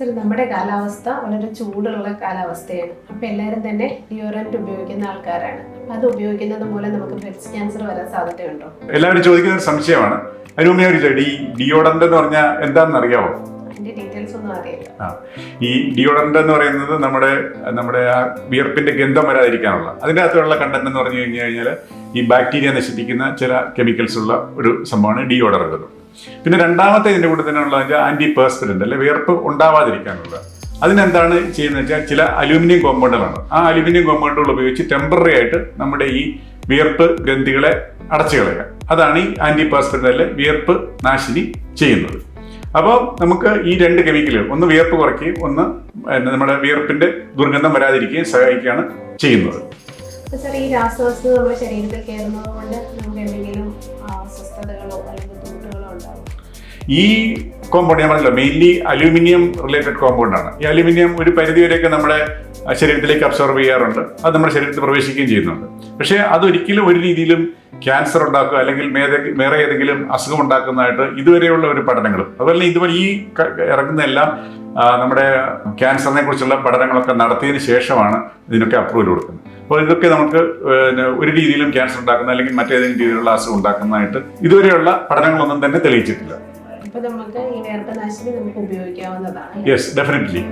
Sir നമ്മുടെ കാലാവസ്ഥ വളരെ ചൂടുള്ള കാലാവസ്ഥയാണ്. അപ്പം എല്ലാവരും തന്നെ ഡിയോറന്റ് ഉപയോഗിക്കുന്ന ആൾക്കാരാണ്. അത് ഉപയോഗിക്കുന്നത് മൂലം നമുക്ക് ബ്രസ്റ്റ് ക്യാൻസർ വരാൻ സാധ്യതയുണ്ടോ? എല്ലാവരും ചോദിക്കുന്ന ഒരു സംശയമാണ്. അതിന് മുന്നേ ഒരു ചെടി ഡിയോഡന്റ് എന്ന് പറഞ്ഞാൽ എന്താണെന്ന് അറിയാമോ ഈ ഡിയോഡന്റ് എന്ന് പറയുന്നത് നമ്മുടെ നമ്മുടെ ആ വിയർപ്പിന്റെ ഗന്ധം വരാതിരിക്കാനുള്ള അതിന്റെ അകത്തുള്ള കണ്ടന്റ് എന്ന് പറഞ്ഞു കഴിഞ്ഞു കഴിഞ്ഞാൽ ഈ ബാക്ടീരിയ നശിപ്പിക്കുന്ന ചില കെമിക്കൽസ് ഉള്ള ഒരു സംഭവമാണ് ഡിയോഡറന്റ് പിന്നെ രണ്ടാമത്തെ ഇതിന്റെ കൂടെ തന്നെ ഉള്ളത് ആന്റി പേഴ്സ്പിരന്റ് അല്ലെ വിയർപ്പ് ഉണ്ടാവാതിരിക്കാനുള്ള. അതിനെന്താണ് ചെയ്യുന്നത് വെച്ചാൽ ചില അലൂമിനിയം കോമ്പൗണ്ടുകളാണ് ആ അലൂമിനിയം കോമ്പൗണ്ടുകൾ ഉപയോഗിച്ച് ടെമ്പററി ആയിട്ട് നമ്മുടെ ഈ വിയർപ്പ് ഗ്രന്ഥികളെ അടച്ചു കളയുക. അതാണ് ഈ ആന്റി പേഴ്സ്പിരന്റ് അല്ലെ വിയർപ്പ് നാശിനി ചെയ്യുന്നത്. അപ്പോൾ നമുക്ക് ഈ രണ്ട് കെമിക്കലുകൾ ഒന്ന് വിയർപ്പ് കുറയ്ക്കുകയും ഒന്ന് നമ്മുടെ വിയർപ്പിന്റെ ദുർഗന്ധം വരാതിരിക്കുകയും സഹായിക്കുകയാണ് ചെയ്യുന്നത്. സാർ ഈ രാസവസ്തു നമ്മുടെ ശരീരത്തിൽ കയറുന്നത് കൊണ്ട് നമുക്ക് എന്തെങ്കിലും അസ്വസ്ഥതകളോ അല്ലെങ്കിൽ ബുദ്ധിമുട്ടുകളോ ഉണ്ടാവും? ഈ കോമ്പൗണ്ട് ഞാൻ പറഞ്ഞല്ലോ മെയിൻലി അലൂമിനിയം റിലേറ്റഡ് കോമ്പൗണ്ട് ആണ്. ഈ അലൂമിനിയം ഒരു പരിധി വരെയൊക്കെ നമ്മുടെ ശരീരത്തിലേക്ക് അബ്സോർവ് ചെയ്യാറുണ്ട്. അത് നമ്മുടെ ശരീരത്തിൽ പ്രവേശിക്കുകയും ചെയ്യുന്നുണ്ട്. പക്ഷേ അതൊരിക്കലും ഒരു രീതിയിലും ക്യാൻസർ ഉണ്ടാക്കുക അല്ലെങ്കിൽ വേറെ ഏതെങ്കിലും അസുഖം ഉണ്ടാക്കുന്നതായിട്ട് ഇതുവരെയുള്ള ഒരു പഠനങ്ങളും അതുപോലെ ഇതുപോലെ ഈ ഇറങ്ങുന്ന എല്ലാം നമ്മുടെ ക്യാൻസറിനെ കുറിച്ചുള്ള പഠനങ്ങളൊക്കെ നടത്തിയതിന് ശേഷമാണ് ഇതിനൊക്കെ അപ്രൂവൽ കൊടുക്കുന്നത്. അപ്പോൾ ഇതൊക്കെ നമുക്ക് ഒരു രീതിയിലും ക്യാൻസർ ഉണ്ടാക്കുന്ന അല്ലെങ്കിൽ മറ്റേതെങ്കിലും രീതിയിലുള്ള അസുഖം ഉണ്ടാക്കുന്നതായിട്ട് ഇതുവരെയുള്ള പഠനങ്ങളൊന്നും തന്നെ തെളിയിച്ചിട്ടില്ല. അപ്പം നമുക്ക് ഈ വേർപ്പനാശിനി നമുക്ക് ഉപയോഗിക്കാവുന്നതാണ്. Yes definitely